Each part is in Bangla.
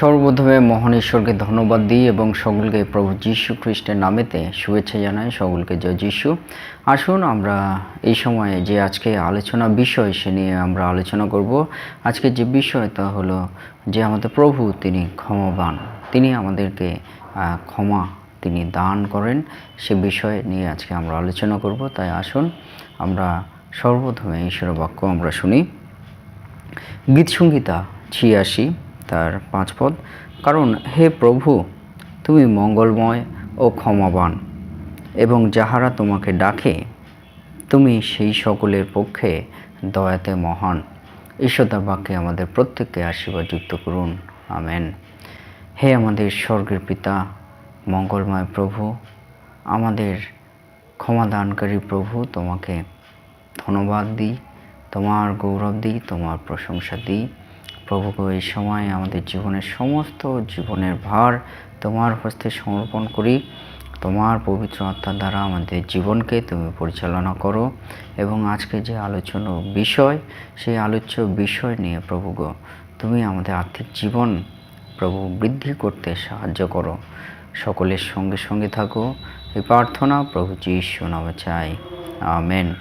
সর্বপ্রথমে মহান ঈশ্বরকে ধন্যবাদ দিই এবং সকলকে প্রভু যীশু খ্রিস্টের নামেতে শুভেচ্ছা জানাই। সকলকে জয় যীশু। আসুন আমরা এই সময়ে যে আজকে আলোচনা বিষয় সে নিয়ে আমরা আলোচনা করব। আজকে যে বিষয় তা হলো যে আমাদের প্রভু তিনি ক্ষমাবান। তিনি আমাদেরকে ক্ষমা তিনি দান করেন। সে বিষয় নিয়ে আজকে আমরা আলোচনা করব। তাই আসুন আমরা সর্বপ্রথমে ঈশ্বরের বাক্য আমরা শুনি। গীতসংহিতা ছিয়াশি। তার পাঁচ পদ। কারণ, হে প্রভু, তুমি মঙ্গলময় ও ক্ষমাবান, এবং যাহারা তোমাকে ডাকে, তুমি সেই সকলের পক্ষে দয়াতে মহান। ঈশ্বরদার বাক্যে আমাদের প্রত্যেককে আশীর্বাদ যুক্ত করুন। আমেন। হে আমাদের স্বর্গের পিতা, মঙ্গলময় প্রভু, আমাদের ক্ষমাদানকারী প্রভু, তোমাকে ধন্যবাদ দিই, তোমার গৌরব দিই, তোমার প্রশংসা দিই। প্রভুকে এই সময় আমাদের জীবনের সমস্ত জীবনের ভার তোমার হস্তে সমর্পণ করি। তোমার পবিত্র আত্মার দ্বারা আমাদের জীবনকে তুমি পরিচালনা করো। এবং আজকে যে আলোচনা বিষয়, সেই আলোচ্য বিষয় নিয়ে প্রভু তুমি আমাদের আর্থিক জীবন প্রভু বৃদ্ধি করতে সাহায্য করো। সকলের সঙ্গে সঙ্গে থাকো। এই প্রার্থনা প্রভু যীশু নামে চাই। আমেন।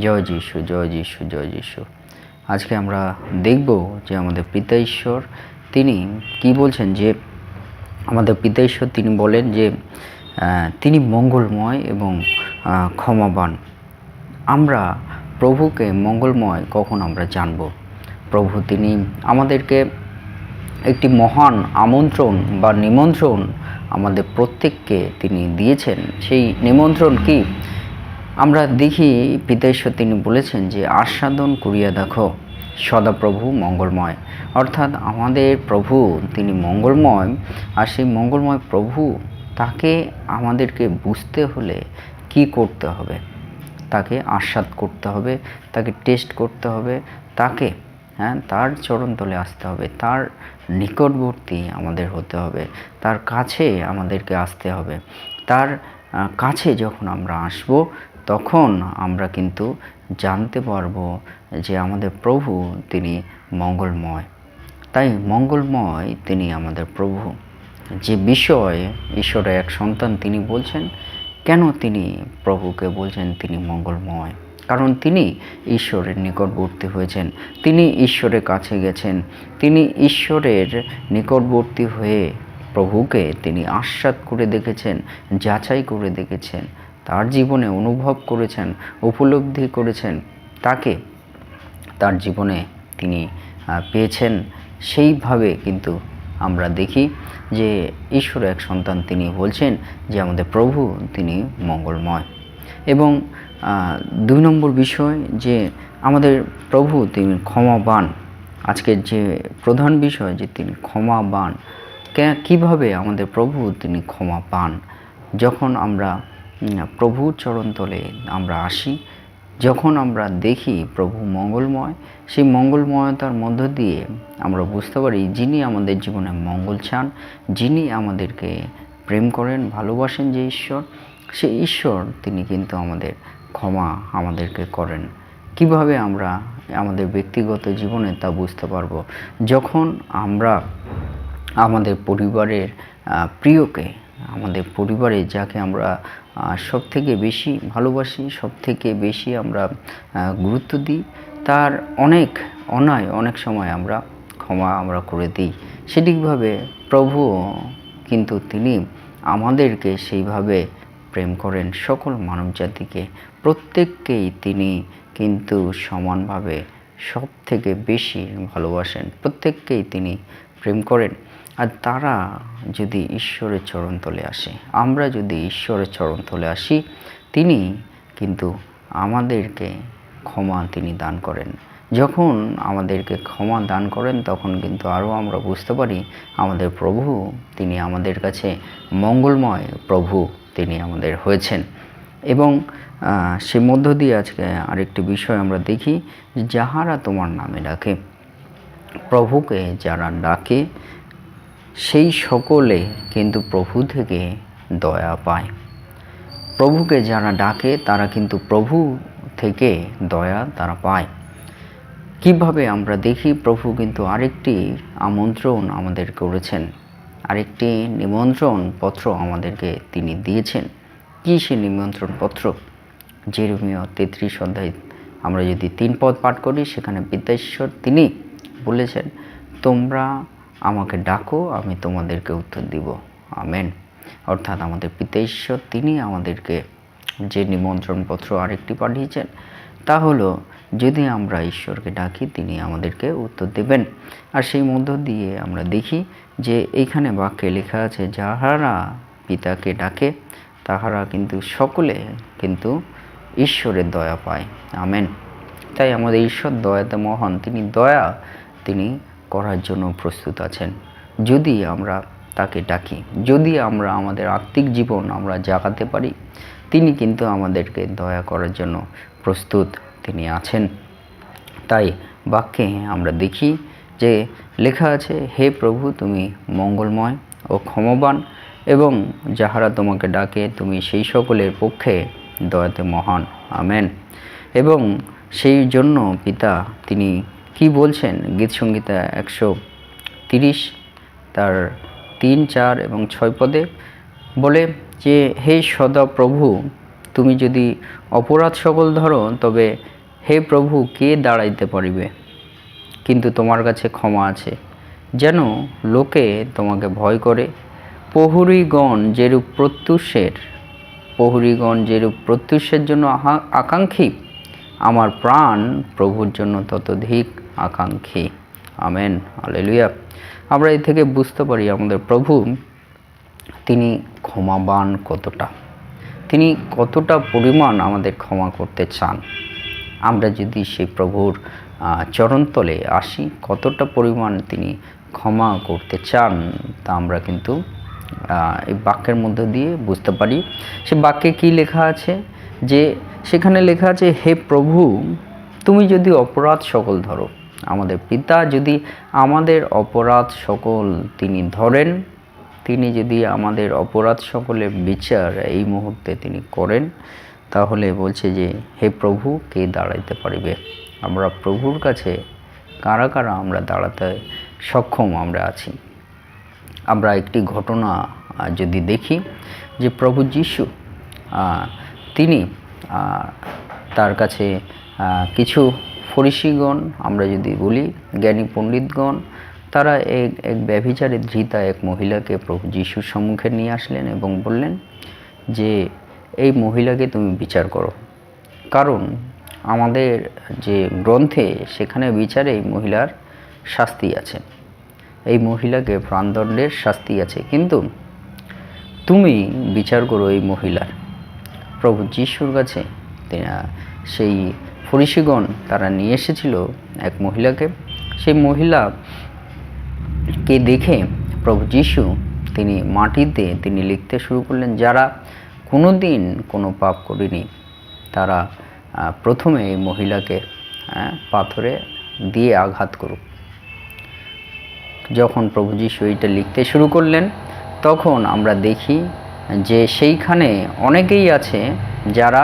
জয় যিশু জয় যিশু জয় যিশু। আজকে আমরা দেখব যে আমাদের পিতা ঈশ্বর, তিনি কি বলছেন যে আমাদের পিতা ঈশ্বর তিনি বলেন যে তিনি মঙ্গলময় এবং ক্ষমাবান। আমরা প্রভুকে মঙ্গলময় কখন আমরা জানব? প্রভু তিনি আমাদেরকে একটি মহান আমন্ত্রণ বা নিমন্ত্রণ আমাদের প্রত্যেককে তিনি দিয়েছেন। সেই নিমন্ত্রণ কি? আমরা দেখি পিতাশ্বর তিনি বলেছেন যে, আস্বাদন করিয়া দেখো, সদাপ্রভু মঙ্গলময়। অর্থাৎ আমাদের প্রভু তিনি মঙ্গলময়, আর সেই মঙ্গলময় প্রভু তাকে আমাদেরকে বুঝতে হলে কি করতে হবে? তাকে আস্বাদ করতে হবে, তাকে টেস্ট করতে হবে, তাকে হ্যাঁ তার চরণতলে আসতে হবে, তার নিকটবর্তী আমাদের হতে হবে, তার কাছে আমাদেরকে আসতে হবে, তার কাছে যখন আমরা আসব তখন আমরা কিন্তু জানতে পারব যে আমাদের প্রভু তিনি মঙ্গলময়। তাই মঙ্গলময় তিনি আমাদের প্রভু। যে বিষয় ঈশ্বরের এক সন্তান তিনি বলছেন, কেন তিনি প্রভুকে বলছেন তিনি মঙ্গলময়? কারণ তিনি ঈশ্বরের নিকটবর্তী হয়েছেন, তিনি ঈশ্বরের কাছে গেছেন, তিনি ঈশ্বরের নিকটবর্তী হয়ে প্রভুকে তিনি আস্বাদ করে দেখেছেন, যাচাই করে দেখেছেন। তার জীবনে অনুভব করেছেন, উপলব্ধি করেছেন, তাকে তার জীবনে তিনি পেয়েছেন। সেইভাবে কিন্তু আমরা দেখি যে ঈশ্বর এক সন্তান তিনি বলছেন যে আমাদের প্রভু তিনি মঙ্গলময়। এবং দুই নম্বর বিষয় যে আমাদের প্রভু তিনি ক্ষমাবান। আজকের যে প্রধান বিষয় যে তিনি ক্ষমাবান কীভাবে আমাদের প্রভু তিনি ক্ষমা পান যখন আমরা প্রভুর চরণতলে আমরা আসি। যখন আমরা দেখি প্রভু মঙ্গলময়, সেই মঙ্গলময়তার মধ্য দিয়ে আমরা বুঝতে পারি যিনি আমাদের জীবনে মঙ্গল চান, যিনি আমাদেরকে প্রেম করেন, ভালোবাসেন যে ঈশ্বর সেই ঈশ্বর তিনি কিন্তু আমাদের ক্ষমা আমাদেরকে করেন। কীভাবে আমরা আমাদের ব্যক্তিগত জীবনে তা বুঝতে পারব? যখন আমরা আমাদের পরিবারের প্রিয়কে, আমাদের পরিবারে যাকে আমরা সব থেকে বেশি ভালোবাসি সব থেকে বেশি আমরা গুরুত্ব দিই। তার অনেক অন্যায় অনেক সময় আমরা ক্ষমা আমরা করে দিই। সেটিকভাবে প্রভু কিন্তু তিনি আমাদেরকে সেইভাবে প্রেম করেন। সকল মানব জাতিকে প্রত্যেককেই তিনি কিন্তু সমানভাবে সব থেকে বেশি ভালোবাসেন। প্রত্যেককেই তিনি প্রেম করেন। আর তারা যদি ঈশ্বরের চরণতলে আসে, আমরা যদি ঈশ্বরের চরণতলে আসি, তিনি কিন্তু আমাদেরকে ক্ষমা তিনি দান করেন। যখন আমাদেরকে ক্ষমা দান করেন, তখন কিন্তু আরও আমরা বুঝতে পারি, আমাদের প্রভু তিনি আমাদের কাছে মঙ্গলময় প্রভু তিনি আমাদের হয়েছেন। এবং সে মধ্য দিয়ে আজকে আরেকটি বিষয় আমরা দেখি, যাহারা তোমার নামে ডাকে, প্রভুকে যারা ডাকে সেই সকলে কিন্তু প্রভু থেকে দয়া পায়। প্রভুকে যারা ডাকে, তারা কিন্তু প্রভু থেকে দয়া তারা পায়। কীভাবে আমরা দেখি? প্রভু কিন্তু আরেকটি আমন্ত্রণ আমাদের করেছেন। আরেকটি নিমন্ত্রণ পত্র আমাদেরকে তিনি দিয়েছেন। কী সে নিমন্ত্রণ পত্র? জেরুমিও তেত্রিশ অধ্যায়। আমরা যদি তিন পদ পাঠ করি, সেখানে বিদ্যাশ্বর তিনি বলেছেন, তোমরা আমাকে ডাকো, আমি তোমাদেরকে উত্তর দিব। আমেন। অর্থাৎ আমাদের পিতা ঈশ্বর, তিনি আমাদেরকে যে নিমন্ত্রণপত্র আরেকটি পাঠিয়েছেন, তা হলো, যদি আমরা ঈশ্বরকে ডাকি, তিনি আমাদেরকে উত্তর দেবেন। আর সেই মধ্য দিয়ে আমরা দেখি যে এইখানে বাক্যে লেখা আছে, যাহারা পিতাকে ডাকে, তাহারা কিন্তু সকলে কিন্তু ঈশ্বরের দয়া পায়। আমেন। তাই আমাদের ঈশ্বর দয়াতে মহান, তিনি দয়া, তিনি করার জন্য প্রস্তুত আছেন। যদি আমরা তাকে ডাকি, যদি আমরা আমাদের আত্মিক জীবন আমরা জাগাতে পারি, তিনি কিন্তু আমাদেরকে দয়া করার জন্য প্রস্তুত তিনি আছেন। তাই বাক্যে আমরা দেখি যে লেখা আছে, হে প্রভু, তুমি মঙ্গলময় ও ক্ষমবান এবং যাহারা তোমাকে ডাকে, তুমি সেই সকলের পক্ষে দয়াতে মহান। আমেন। এবং সেই জন্য পিতা তিনি কি বলছেন? গীত সঙ্গীতা একশো তিরিশ, তার তিন, চার এবং ছয় পদে বলে যে, হে সদা প্রভু, তুমি যদি অপরাধ সকল ধরো, তবে হে প্রভু, কে দাঁড়াইতে পারিবে? কিন্তু তোমার কাছে ক্ষমা আছে। যেন লোকে তোমাকে ভয় করে। প্রহরীগণ যেরূপ প্রত্যুষের, প্রহরীগণ যেরূপ প্রত্যুষের জন্য আকাঙ্ক্ষী, আমার প্রাণ প্রভুর জন্য ততোধিক আকাঙ্ক্ষী। আমেন আলেলুয়া আমরা এ থেকে বুঝতে পারি আমাদের প্রভু তিনি ক্ষমাবান কতটা। তিনি কতটা পরিমাণ আমাদের ক্ষমা করতে চান। আমরা যদি সেই প্রভুর চরণতলে আসি, কতটা পরিমাণ তিনি ক্ষমা করতে চান তা আমরা কিন্তু এই বাক্যের মধ্য দিয়ে বুঝতে পারি। সে বাক্যে কি লেখা আছে? যে সেখানে লেখা আছে, হে প্রভু, তুমি যদি অপরাধ সকল ধরো আমাদের পিতা যদি আমাদের অপরাধ সকল তিনি ধরেন, তিনি যদি আমাদের অপরাধ সকলের বিচার এই মুহূর্তে তিনি করেন, তাহলে বলছে যে, হে প্রভু, কে দাঁড়াইতে পারিবে? আমরা প্রভুর কাছে, কারা কারা আমরা দাঁড়াতে সক্ষম আমরা আছি। আমরা একটি ঘটনা যদি দেখি যে প্রভু যিশু তিনি তার কাছে কিছু ফরিসিগণ আমরা যদি বলি জ্ঞানী পণ্ডিতগণ, তারা এক এক ব্যভিচারে ধৃতা এক মহিলাকে প্রভু যিশুর সম্মুখে নিয়ে আসলেন এবং বললেন যে, এই মহিলাকে তুমি বিচার করো। কারণ আমাদের যে গ্রন্থে সেখানে বিচারে এই মহিলার শাস্তি আছে। এই মহিলাকে প্রাণদণ্ডের শাস্তি আছে। কিন্তু তুমি বিচার করো এই মহিলার। প্রভু যিশুর কাছে সেই ফরিসিগণ তারা নিয়ে এসেছিল এক মহিলাকে। সেই মহিলা কে দেখে প্রভু যিশু তিনি মাটিতে তিনি লিখতে শুরু করলেন, যারা কোনো দিন কোনো পাপ করেনি, তারা প্রথমে এই মহিলাকে পাথরে দিয়ে আঘাত করুক। যখন প্রভু যিশু এইটা লিখতে শুরু করলেন, তখন আমরা দেখি যে সেইখানে অনেকেই আছে যারা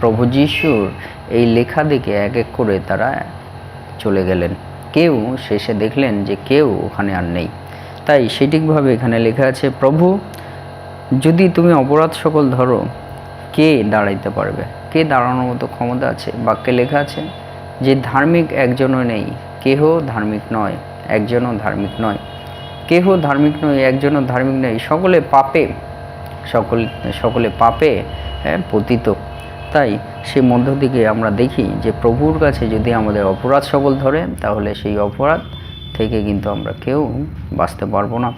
প্রভু যিশুর এই লেখা দেখে এক এক করে তারা চলে গেলেন। কেউ শেষে দেখলেন যে কেউ ওখানে আর নেই। তাই সঠিকভাবে এখানে লেখা আছে প্রভু যদি তুমি অপরাধ সকল ধরো কে দাঁড়াইতে পারবে? কে দাঁড়ানোর মতো ক্ষমতা আছে? বাক্যে লেখা আছে যে ধার্মিক একজনও নেই কেহ ধার্মিক নয় একজনও ধার্মিক নয়। কেহ ধার্মিক নয় একজনও ধার্মিক নয় সকলে পাপে সকল সকলে পাপে হ্যাঁ, পতিত। তাই সেই মধ্য দিকে আমরা দেখি যে প্রভুর কাছে যদি আমাদের অপরাধ সবল ধরে, তাহলে সেই অপরাধ থেকে কিন্তু আমরা কেউ বাঁচতে পারব না।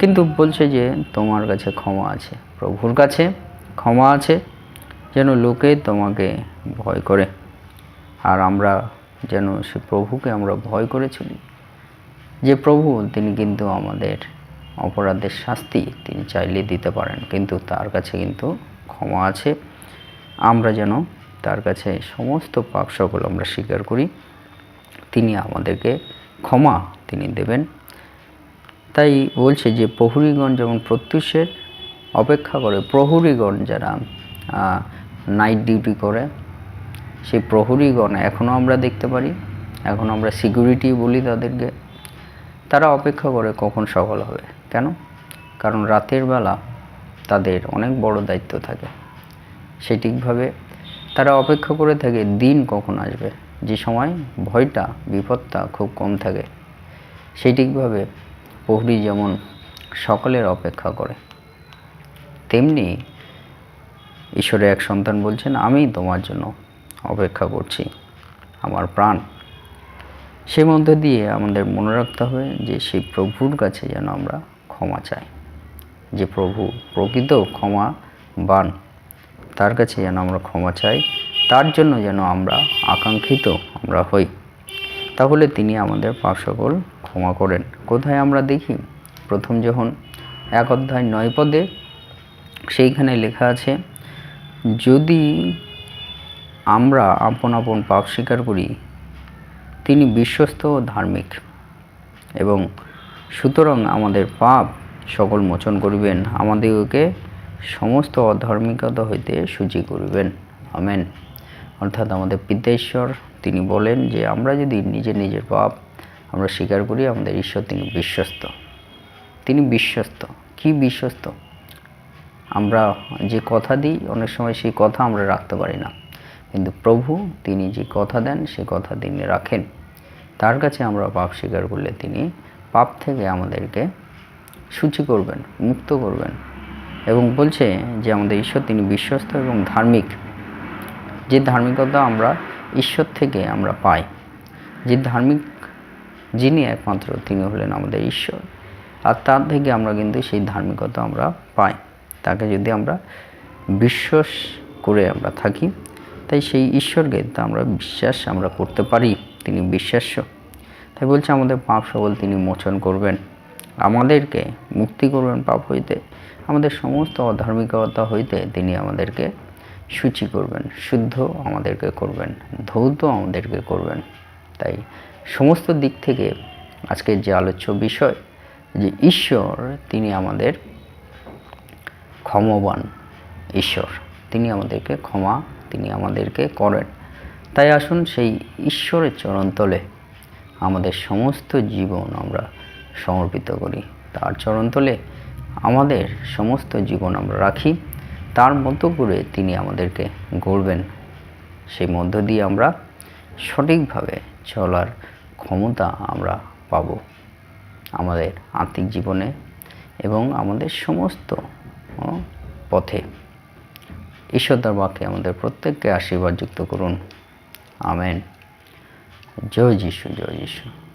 কিন্তু বলছে যে তোমার কাছে ক্ষমা আছে, প্রভুর কাছে ক্ষমা আছে, যেন লোকে তোমাকে ভয় করে। আর আমরা যেন সে প্রভুকে আমরা ভয় করে চলি। যে প্রভু, তিনি কিন্তু আমাদের অপরাধের শাস্তি তিনি চাইলে দিতে পারেন, কিন্তু তার কাছে কিন্তু ক্ষমা আছে। আমরা যেন তার কাছে সমস্ত পাপ সকল আমরা স্বীকার করি। তিনি আমাদেরকে ক্ষমা তিনি দেবেন। তাই বলছে যে, প্রহরীগণ যেমন প্রত্যুষের অপেক্ষা করে, প্রহরীগণ যারা নাইট ডিউটি করে, সেই প্রহরীগণ এখনও আমরা দেখতে পারি, এখন আমরা সিকিউরিটি বলি তাদেরকে। তারা অপেক্ষা করে কখন সকাল হবে, কেন? কারণ রাতের বেলা তাদের অনেক বড় দায়িত্ব থাকে। সঠিকভাবে তারা অপেক্ষা করে থাকে, দিন কখন আসবে? যে সময় ভয়টা, বিপদটা খুব কম থাকে। সঠিকভাবে প্রহরী যেমন সকলের অপেক্ষা করে, তেমনি ঈশ্বরের এক সন্তান বলছেন, আমি তোমার জন্য অপেক্ষা করছি, আমার প্রাণ। সে মধ্যে দিয়ে আমাদের মনে রাখতে হবে যে সেই প্রভুর কাছে যেন আমরা ক্ষমা চাই। যে প্রভু প্রকৃত ক্ষমাবান তার কাছে যেন আমরা ক্ষমা চাই, তার জন্য যেন আমরা আকাঙ্ক্ষিত আমরা হই। তাহলে তিনি আমাদের পাপ সকল ক্ষমা করেন। কোথায় আমরা দেখি? প্রথম যখন এক অধ্যায় নয় পদে সেইখানে লেখা আছে, যদি আমরা আপন আপন পাপ স্বীকার করি, তিনি বিশ্বস্ত ও ধার্মিক এবং সুতরাং আমাদের পাপ সকল মোচন করিবেন। আমাদেরকে সমস্ত অধার্মিকতা হইতে সূচি করিবেন। আমেন। অর্থাৎ আমাদের পিতেশ্বর, তিনি বলেন যে, আমরা যদি নিজের নিজের পাপ আমরা স্বীকার করি, আমাদের ঈশ্বর তিনি বিশ্বস্ত। তিনি বিশ্বস্ত। কি বিশ্বস্ত? আমরা যে কথা দিই, অনেক সময় সেই কথা আমরা রাখতে পারি না। কিন্তু প্রভু তিনি যে কথা দেন, সে কথা তিনি রাখেন। তার কাছে আমরা পাপ স্বীকার করলে তিনি পাপ থেকে আমাদেরকে সূচি করবেন, মুক্ত করবেন। এবং বলছে যে আমাদের ঈশ্বর, তিনি বিশ্বস্ত এবং ধার্মিক। যে ধার্মিকতা আমরা ঈশ্বর থেকে আমরা পাই, যে ধার্মিক যিনি একমাত্র, তিনি হলেন আমাদের ঈশ্বর। আর তার থেকে আমরা কিন্তু সেই ধার্মিকতা আমরা পাই। তাকে যদি আমরা বিশ্বাস করে আমরা থাকি, তাই সেই ঈশ্বরকে তা আমরা বিশ্বাস আমরা করতে পারি, তিনি বিশ্বাস্য। তাই বলছে আমাদের পাপ সকল তিনি মোচন করবেন। আমাদেরকে মুক্তি করবেন পাপ হইতে। আমাদের সমস্ত অধার্মিকতা হইতে তিনি আমাদেরকে সূচি করবেন, শুদ্ধ আমাদেরকে করবেন, ধৌত আমাদেরকে করবেন। তাই সমস্ত দিক থেকে আজকের যে আলোচ্য বিষয়, যে ঈশ্বর তিনি আমাদের ক্ষমবান ঈশ্বর, তিনি আমাদেরকে ক্ষমা, তিনি আমাদেরকে করেন। তাই আসুন সেই ঈশ্বরের চরণতলে আমাদের সমস্ত জীবন আমরা সমর্পিত করি। তার চরণতলে আমাদের সমস্ত জীবন আমরা রাখি। তার মতো করে তিনি আমাদেরকে গড়বেন। সেই মধ্য দিয়ে আমরা সঠিকভাবে চলার ক্ষমতা আমরা পাব আমাদের আত্মিক জীবনে এবং আমাদের সমস্ত পথে। ঈশ্বর বাক্যে আমাদের প্রত্যেককে আশীর্বাদ যুক্ত করুন। আমেন। জয় যিশু জয় যিশু।